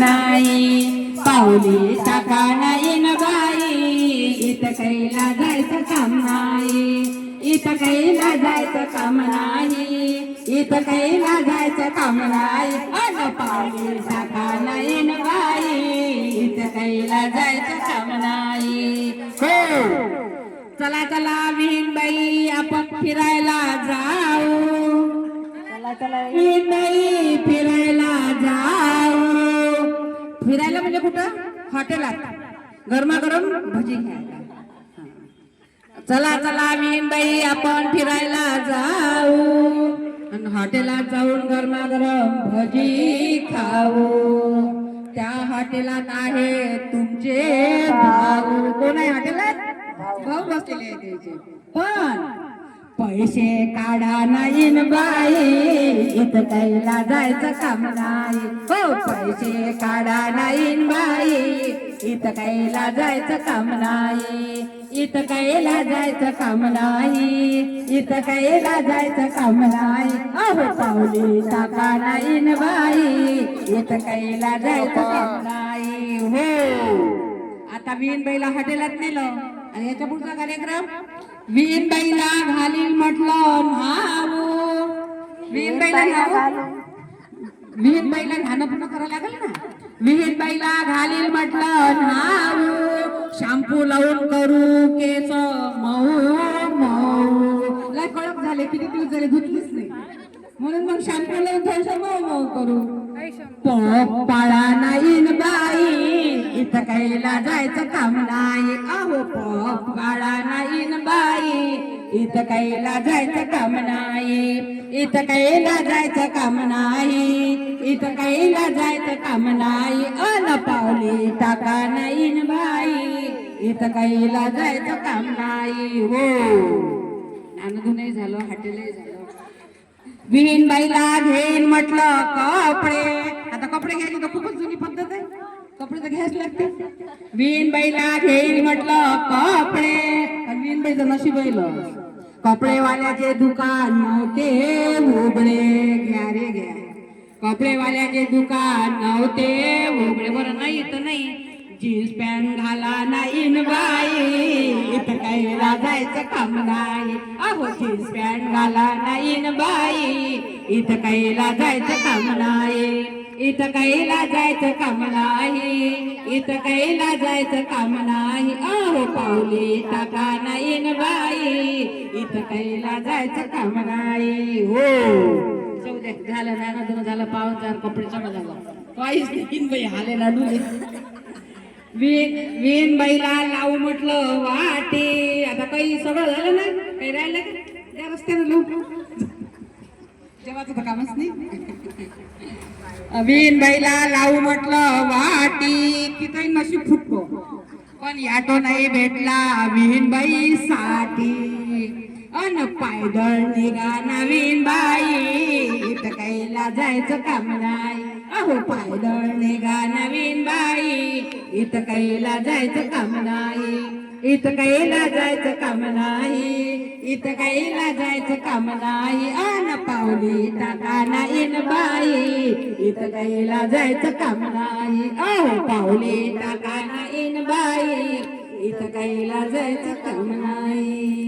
नाही. पावली टाका नाही न बाई इथं कैला जायचं काम नाही. इथं कैला जायचं काम नाही. इथं कैला जायचं काम नाही. अन पावली टाका नाही न बाई इथं कैला जायचं काम नाही. हो. चला चला विहीन बाई आपण फिरायला जाऊ. चला चला विहीन बाई फिरायला फिरायला म्हणजे कुठं? हॉटेलात. गरमागरम भजी घ्यायला. चला चला मीनबाई आपण फिरायला जाऊ. आणि हॉटेलात जाऊन गरमागरम भजी खाऊ. त्या हॉटेलात आहे तुमचे भाऊ. कोण आहे हॉटेलात? भाऊ बसलेले आहे त्याचे. पण पैसे काढा नाही बाई. इथं कैला जायचं काम नाही. हो पैसे काढा नाही बाई. इथं कैला जायचं काम नाही. इथं कैला जायचं काम नाही. इथं कैला जायचं काम नाही. अहो पावली टाका नाही बाई. इथं कैला जायचं काम नाही. हो. आता विहीनबाईला हॉटेलात नेलं. आणि याच्या पुढचा कार्यक्रम? विहीनबाईला घालील म्हटलं नाव विहीनबाईला नाव विहीनबाईला घाणं पूर्ण करावं लागेल ना? विहीनबाईला घालील म्हटलं नाव शॅम्पू लावून करू केस मऊ मऊ. लय कडक झाले किती दिवस झाले धुतलीच नाही. म्हणून मग शॅम्पू लावून थोडस मऊ मऊ करू. पाळा नाही बाई इथं कैला जायचं काम नाही. अहो पग नाही बाई इथं कैला जायचं काम नाही इथं कैला जायचं काम नाही इथं कैला जायचं काम नाही अन पावली टाका नाही बाई इथं कैला जायचं काम नाही हो नानधुनही झालं हॉटेलही झालं विहीन बाईला घेईन म्हटलं कपडे. आता कपडे घ्यायचे तर खूपच जुनी पद्धत आहे. कपडे तर घ्यायच लागते विहीन बाईला घेईन म्हटलं कपडे. आणि नशीब पहिलं कपडेवाल्याचे दुकान नव्हते उघडे. घ्या रे घ्या. कपडेवाल्याचे दुकान नव्हते उघडे. बरं नाही तर नाही. जीन्स पॅन्ट घाला नाही बाई. इथं काही जायचं काम नाही. अहो जीन्स पॅन्ट घाला नाही बाई. इथं काहीला जायचं काम नाही इथं काहीला जायचं काम नाही इथं काहीला जायचं काम नाही अहो पावली टाका नाही बाई. इथं काहीला जायचं काम नाही हो. जाऊ झालं ना दोन झालं पावन चार कपडे सगळं झाला. काहीच नाही बाई हाले लाडू वीण वीण बाईला लावू म्हटलं वाटे. आता काही सगळं झालं ना? काही राहिलं का? त्या रस्त्याने लोक जेव्हाच तर कामच नाही. वीण बाईला लावू म्हटलं वाटी तिथंही नशीब फुटतो पण याटो नाही भेटला विहीन बाई साठी अन पायदळ निघा नवीन बाई इथं कैला जायचं काम नाही. अहो पायदळ निघा नवीन बाई इथं कैला जायचं काम नाही. इथं काहीला जायचं काम नाही. इथं काहीला जायचं काम नाही. अन पावली टाका नाही बाई. इथं काहीला जायचं काम नाही. अहो पावली टाका नाही बाई. इथं काहीला जायचं काम नाही.